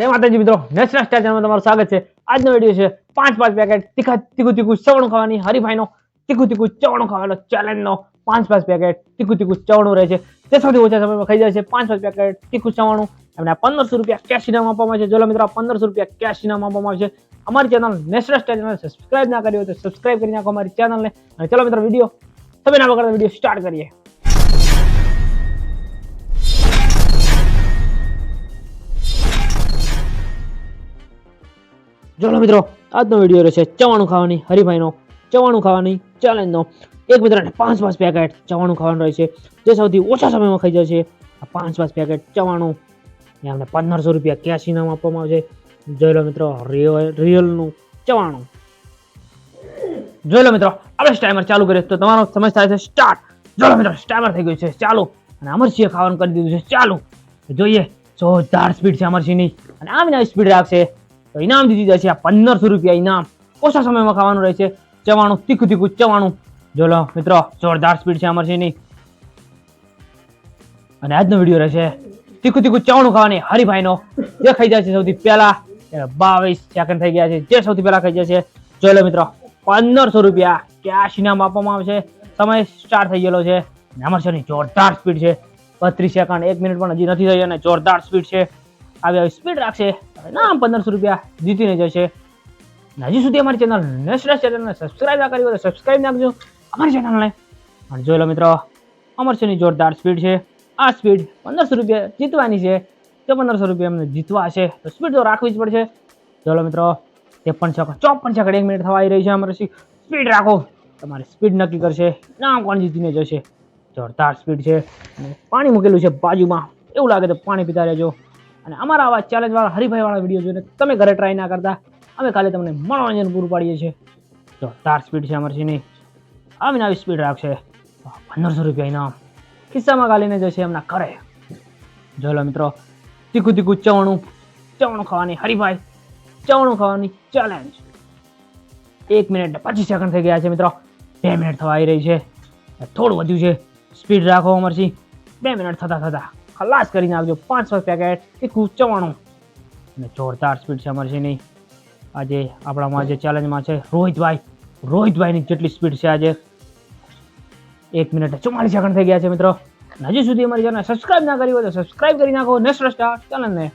જય માતાજી મિત્રો નેશનલ સ્ટાર તમારું સ્વાગત છે. આજનો વીડિયો છે પાંચ પાંચ પેકેટ તીખા તીખું તીખું ચવણું ખાવાની, હરીફાઈનો તીખું તીખું ચવણું ખાવાનો ચેલેન્જનો પાંચ પાંચ પેકેટ તીખું તીખું ચવણું રહે છે. તે સૌથી ઓછા સમયમાં ખાઈ જાય છે પાંચ પાંચ પેકેટ તીખું ચવણું. એમને પંદરસો રૂપિયા કેશ ઇનામ આપવામાં આવે છે. ચલો મિત્રો પંદરસો રૂપિયા કેશ ઇનામ આપવામાં આવે છે. અમારી channel national star channel subscribe ના કરી હોય તો સબસ્ક્રાઇબ કરી નાખો અમારી ચેનલને અને ચલો મિત્રો વીડિયો તમે ના વગર વીડિયો સ્ટાર્ટ કરીએ. ચલો મિત્રો, આજનો વીડિયો રહેશે ચવાણું ખાવાની હરીફાઈનો ચવાણું ખાવાની ચેલેન્જનો એક મિત્રને પાંચ પાંચ પેકેટ ચવાણું ખાવાનું રહે છે. જે સૌથી ઓછા સમયમાં ખાઈ છે. આ પાંચ પાંચ પેકેટ ચવાણું. એ અમને પંદરસો રૂપિયા કેશ ઇનામ આપવામાં આવશે? જોઈ મિત્રો રિયલ રિયલનું ચવાણું. જોઈ મિત્રો, આપણે સ્ટાઈમર ચાલુ કરીએ તો તમારો સમય થાય છે સ્ટાર્ટ જોઈ મિત્રો સ્ટાઈમર થઈ ગયું છે, ચાલુ. અને અમરસિંહે ખાવાનું કરી દીધું છે, ચાલુ. જોઈએ, જોરદાર સ્પીડ છે અમરસિંહની. અને આમ સ્પીડ રાખશે. તો ઇનામ દીધી જાય આ પંદરસો રૂપિયા ઇનામ. ઓછા સમયમાં ખાવાનું રહે ચવાણું, તીખું તીખું ચવાણું. જો લો મિત્રો, જોરદાર સ્પીડ છે અમરસિંહની અને આજનો વીડિયો રહેશે તીખું તીખું ચવાણું ખાવાની હરીભાઈનો જે ખાઈ જાય છે સૌથી પહેલા. બાવીસ સેકન્ડ થઈ ગયા છે. જે સૌથી પહેલા ખાઈ જાય છે. જોઈ લો, મિત્રો, પંદરસો રૂપિયા કેશ ઇનામ આપવામાં આવશે સમય સ્ટાર્ટ થઈ ગયેલો છે. અમરસિંહની જોરદાર સ્પીડ છે. બત્રીસ સેકન્ડ એક મિનિટ પણ હજી નથી થઈ અને જોરદાર સ્પીડ છે. આવી આવી સ્પીડ રાખશે આમ પંદરસો રૂપિયા જીતીને જશે. હજી સુધી અમારી ચેનલ નેશનલ ચેનલને સબસ્ક્રાઈબ ના કરી હોય તો સબસ્ક્રાઈબ નાખજો અમારી ચેનલને અને જોઈ લો મિત્રો અમરસિંહની જોરદાર સ્પીડ છે. આ સ્પીડ પંદરસો રૂપિયા જીતવાની છે. તે પંદરસો રૂપિયા અમને જીતવા છે. તો સ્પીડ તો રાખવી જ પડશે. ચલો મિત્રો ત્રેપન સેકન્ડ ચોપન સેકન્ડ એક મિનિટ થવા આવી રહી છે અમરસિંહ સ્પીડ રાખો. તમારી સ્પીડ નક્કી કરશે. નામ કોણ જીતીને જશે? જોરદાર સ્પીડ છે. પાણી મૂકેલું છે બાજુમાં. એવું લાગે તો પાણી પીતા રહેજો. અને અમારા આવા ચેલેન્જ વાળા હરીફાઈ વાળા વીડિયો જોઈને તમે ઘરે ટ્રાય ના કરતા, અમે ખાલી તમને મનોરંજન પૂરું પાડીએ છીએ. જોરદાર સ્પીડ છે અમરસિંહની આવીને આવી સ્પીડ રાખશે. પંદરસો રૂપિયા ઇનામ. ખિસ્સામાં ગાલીને જશે એમના ઘરે. જોઈ લો મિત્રો, તીખું તીખું ચવણું ચવણું ખાવાની હરીફાઈ ચવણું ખાવાની ચેલેન્જ એક મિનિટ પચીસ સેકન્ડ થઈ ગયા છે મિત્રો. બે મિનિટ થવા આવી રહી છે. થોડું વધ્યું છે. સ્પીડ રાખો અમરસિંહ બે મિનિટ થતાં થતા. ખલાસ કરીને આવજો. પાંચસો પેકેટ તીખું, ચવાણું. અને જોરદાર સ્પીડ છે અમરસિંહની આજે આપણામાં જે ચેલેન્જમાં છે, રોહિતભાઈ. રોહિતભાઈની જેટલી સ્પીડ છે આજે. એક મિનિટ ચુમ્માલીસ સેકન્ડ થઈ ગયા છે મિત્રો. હજી સુધી અમારી ચેનલ સબસ્ક્રાઇબ ના કરી હોય તો સબસ્ક્રાઇબ કરી નાખો. નેક્સ્ટ સ્ટાર ચેનલને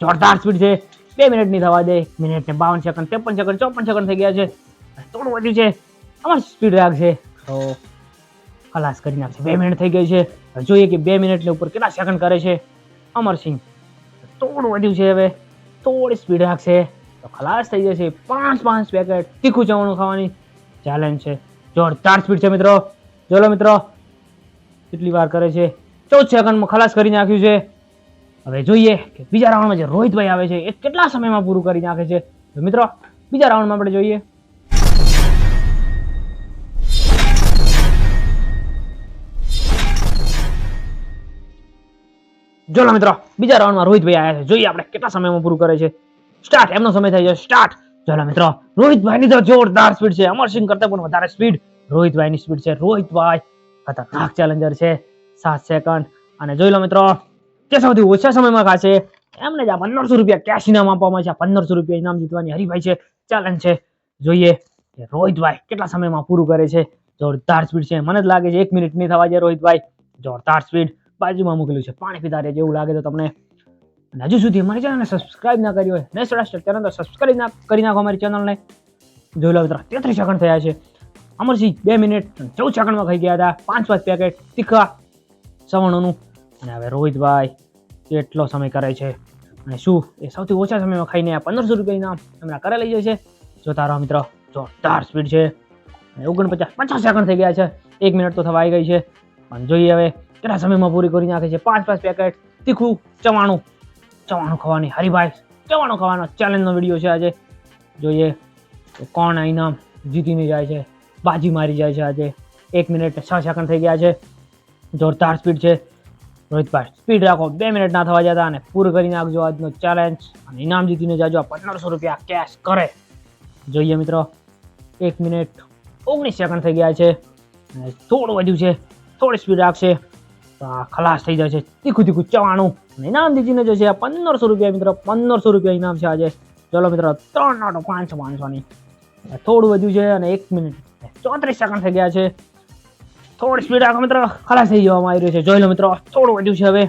જોરદાર સ્પીડ છે. બે મિનિટની થવા દે. મિનિટ ને બાવન સેકન્ડ ત્રેપન સેકન્ડ ચોપન સેકન્ડ થઈ ગયા છે. થોડું વધ્યું છે. અમારી સ્પીડ રાખશે તો ખલાસ કરી નાખશે. બે મિનિટ થઈ ગઈ છે. જોઈએ કે બે મિનિટની ઉપર કેટલા સેકન્ડ કરે છે અમરસિંહ થોડું વધ્યું છે હવે. થોડી સ્પીડ રાખશે. તો ખલાસ થઈ જશે. પાંચ પાંચ પેકેટ તીખું ચવાણું ખાવાની ચેલેન્જ છે. જોરદાર સ્પીડ છે મિત્રો. ચલો મિત્રો. કેટલી વાર કરે છે? ચૌદ સેકન્ડમાં ખલાસ કરી નાખ્યું છે. હવે જોઈએ કે બીજા રાઉન્ડમાં જે રોહિતભાઈ આવે છે, એ કેટલા સમયમાં પૂરું કરી નાખે છે? તો મિત્રો, બીજા રાઉન્ડમાં આપણે જોઈએ. ચલો મિત્રો, બીજા રાઉન્ડમાં રોહિતભાઈ આવ્યા છે. જોઈએ આપણે કેટલા સમયમાં પૂરું કરે છે. સ્ટાર્ટ એમનો સમય થઈ જાય સ્ટાર્ટ ચલો મિત્રો, રોહિતભાઈની તો જોરદાર સ્પીડ છે. અમરસિંહ કરતા પણ વધારે સ્પીડ રોહિતભાઈની સ્પીડ છે. રોહિતભાઈ ખતરનાક ચેલેન્જર છે. સાત સેકન્ડ અને જોઈ લો મિત્રો તે સૌથી ઓછા સમયમાં ખાશે. એમને જ આ પંદરસો રૂપિયા કેશ ઇનામ આપવામાં છે. પંદરસો રૂપિયા ઇનામ જીતવાની હરીભાઈ છે. ચેલેન્જ છે. જોઈએ કે રોહિતભાઈ કેટલા સમયમાં પૂરું કરે છે. જોરદાર સ્પીડ છે. મને જ લાગે છે એક મિનિટ નહીં થવા જાય રોહિતભાઈ. જોરદાર સ્પીડ બાજુમાં મૂકેલું છે. પાણી પીતા રહે જેવું લાગે તો તમને. અને હજુ સુધી અમારી ચેનલને સબસ્ક્રાઇબ ના કરી હોય નેક્સ્ટ રાષ્ટ્ર ચેનલ તો સબસ્ક્રાઇબ ના કરી નાખો અમારી ચેનલને જોઈ લો મિત્રો, તેત્રીસ સેકન્ડ થયા છે. અમરસિંહ બે મિનિટ ચૌદ સેકન્ડમાં ખાઈ ગયા હતા. પાંચ પાંચ પેકેટ તીખા સવર્ણોનું. અને હવે રોહિતભાઈ કેટલો સમય કરે છે. અને શું, એ સૌથી ઓછા સમયમાં ખાઈને આ પંદરસો રૂપિયા ઇનામ એમના કરે લઈ જશે જોતા રહો મિત્રો, જોરદાર સ્પીડ છે. ઓગણપચાસ, પચાસ સેકન્ડ થઈ ગયા છે. એક મિનિટ તો થવા આવી ગઈ છે. પણ જોઈએ હવે કેટલા સમયમાં પૂરી કરી નાખે છે? પાંચ પાંચ પેકેટ તીખું, ચવાણું. ચવાણું ખાવાની હરીભાઈ ચવાણું ખાવાનો ચેલેન્જનો વીડિયો છે આજે. જોઈએ કોણ ઇનામ જીતીને જાય છે, બાજી મારી જાય છે આજે. એક મિનિટ છ સેકન્ડ થઈ ગયા છે. જોરદાર સ્પીડ છે. રોહિતભાઈ સ્પીડ રાખો. બે મિનિટ ના થવા જતા અને પૂરું કરી નાખજો આજનો ચેલેન્જ અને ઇનામ જીતીને જાજો. પંદરસો રૂપિયા કેશ કરે. જોઈએ મિત્રો, એક મિનિટ ઓગણીસ સેકન્ડ થઈ ગયા છે. અને થોડું વધ્યું છે. થોડી સ્પીડ રાખશે. ખલાસ થઈ જશે તીખું તીખું ચવાણું. ઇનામ દીજીને જે છે પંદરસો રૂપિયા મિત્રો, પંદરસો રૂપિયા ઇનામ છે આજે. ચલો મિત્રો, ત્રણ નોટો પાંચસો પાંચસોની થોડું વધ્યું છે અને એક મિનિટ. ચોત્રીસ સેકન્ડ થઈ ગયા છે. થોડી સ્પીડ આખો મિત્રો, ખલાસ થઈ જવામાં આવી રહ્યું છે. જોઈ લો મિત્રો, થોડું વધ્યું છે હવે.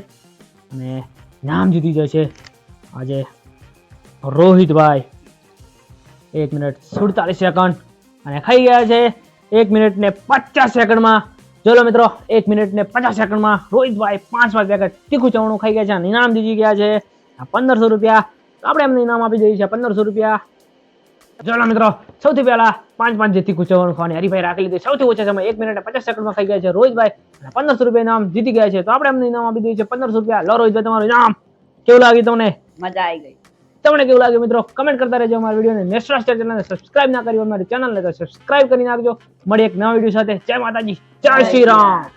અને નામ જીતી જશે આજે રોહિતભાઈ. એક મિનિટ સુડતાલીસ સેકન્ડ. અને ખાઈ ગયા છે એક મિનિટ ને પચાસ સેકન્ડમાં ચલો મિત્રો, એક મિનિટ ને પચાસ સેકન્ડમાં રોહિતભાઈ પાંચ પાંચ પેકેટ તીખું ચવણું ખાઈ ગયા છે અને ઇનામ જીતી ગયા છે. પંદરસો રૂપિયા આપણે એમને ઇનામ આપી દઈએ છીએ પંદરસો રૂપિયા. ચલો મિત્રો, સૌથી પહેલા પાંચ પાંચ જે તીખું ચવણું ખાવાની હરીફાઈ રાખી લીધી. સૌથી ઓછા સમય એક મિનિટ પચાસ સેકન્ડમાં ખાઈ ગયા છે, રોહિતભાઈ. પંદરસો રૂપિયા ઇનામ જીતી ગયા છે, તો આપણે એમને ઇનામ આપી દઈએ છીએ પંદરસો રૂપિયા. લો રોહિતભાઈ, તમારું ઇનામ. કેવું લાગ્યું તમને? મજા આવી ગઈ. તમને કેવું લાગ્યું મિત્રો? કમેન્ટ કરતા રહેજો અમારા વિડીયોને. નેશનલ સ્ટાર ચેનલને સબસ્ક્રાઇબ ના કરી હોય અમારી ચેનલને તો સબસ્ક્રાઇબ કરી નાખજો. મળી એક નવા વીડિયો સાથે. જય માતાજી. જય શ્રી રામ.